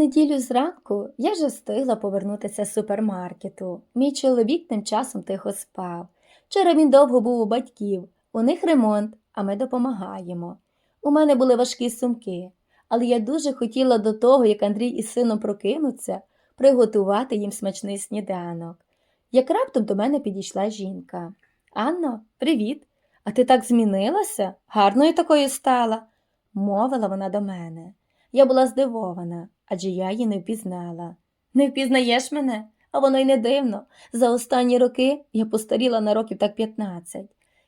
неділю зранку я вже встигла повернутися з супермаркету. Мій чоловік тим часом тихо спав. Вчора він довго був у батьків, у них ремонт, а ми допомагаємо. У мене були важкі сумки, але я дуже хотіла до того, як Андрій із сином прокинуться, приготувати їм смачний сніданок. Як раптом до мене підійшла жінка. Анно, привіт! А ти так змінилася? Гарною такою стала, мовила вона до мене. Я була здивована, адже я її не впізнала. Не впізнаєш мене? А воно й не дивно. За останні роки я постаріла на років так 15.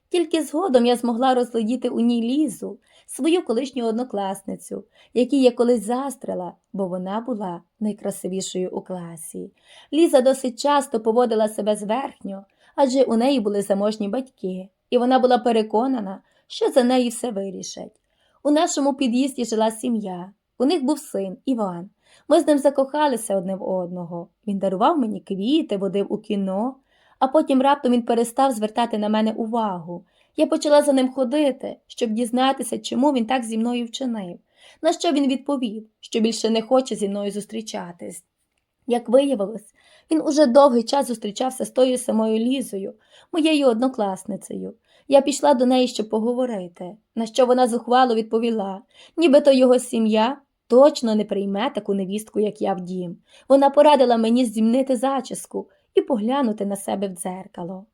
Тільки згодом я змогла розглядіти у ній лізу, свою колишню однокласницю, якій я колись застрила, бо вона була найкрасивішою у класі. Ліза досить часто поводила себе зверхньо, адже у неї були заможні батьки, і вона була переконана, що за неї все вирішать. У нашому під'їзді жила сім'я. У них був син Іван. Ми з ним закохалися одне в одного. Він дарував мені квіти, водив у кіно, а потім раптом він перестав звертати на мене увагу. Я почала за ним ходити, щоб дізнатися, чому він так зі мною вчинив. На що він відповів, що більше не хоче зі мною зустрічатись. Як виявилось, він уже довгий час зустрічався з тою самою Лізою, моєю однокласницею. Я пішла до неї, щоб поговорити, на що вона зухвало відповіла, нібито його сім'я точно не прийме таку невістку, як я в дім. Вона порадила мені зімнити зачіску і поглянути на себе в дзеркало.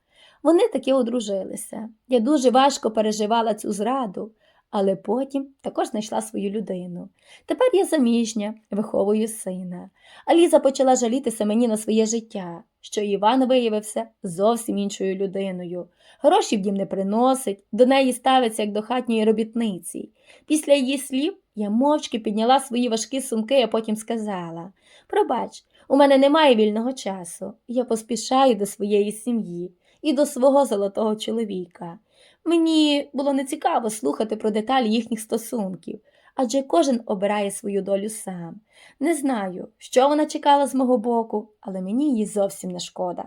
Вони таки одружилися. Я дуже важко переживала цю зраду, але потім також знайшла свою людину. Тепер я заміжня, виховую сина. А Ліза почала жалітися мені на своє життя, що Іван виявився зовсім іншою людиною. Гроші в дім не приносить, до неї ставиться як до хатньої робітниці. Після її слів я мовчки підняла свої важкі сумки, а потім сказала Пробач, у мене немає вільного часу. Я поспішаю до своєї сім'ї і до свого золотого чоловіка. Мені було нецікаво слухати про деталі їхніх стосунків, адже кожен обирає свою долю сам. Не знаю, що вона чекала з мого боку, але мені її зовсім не шкода.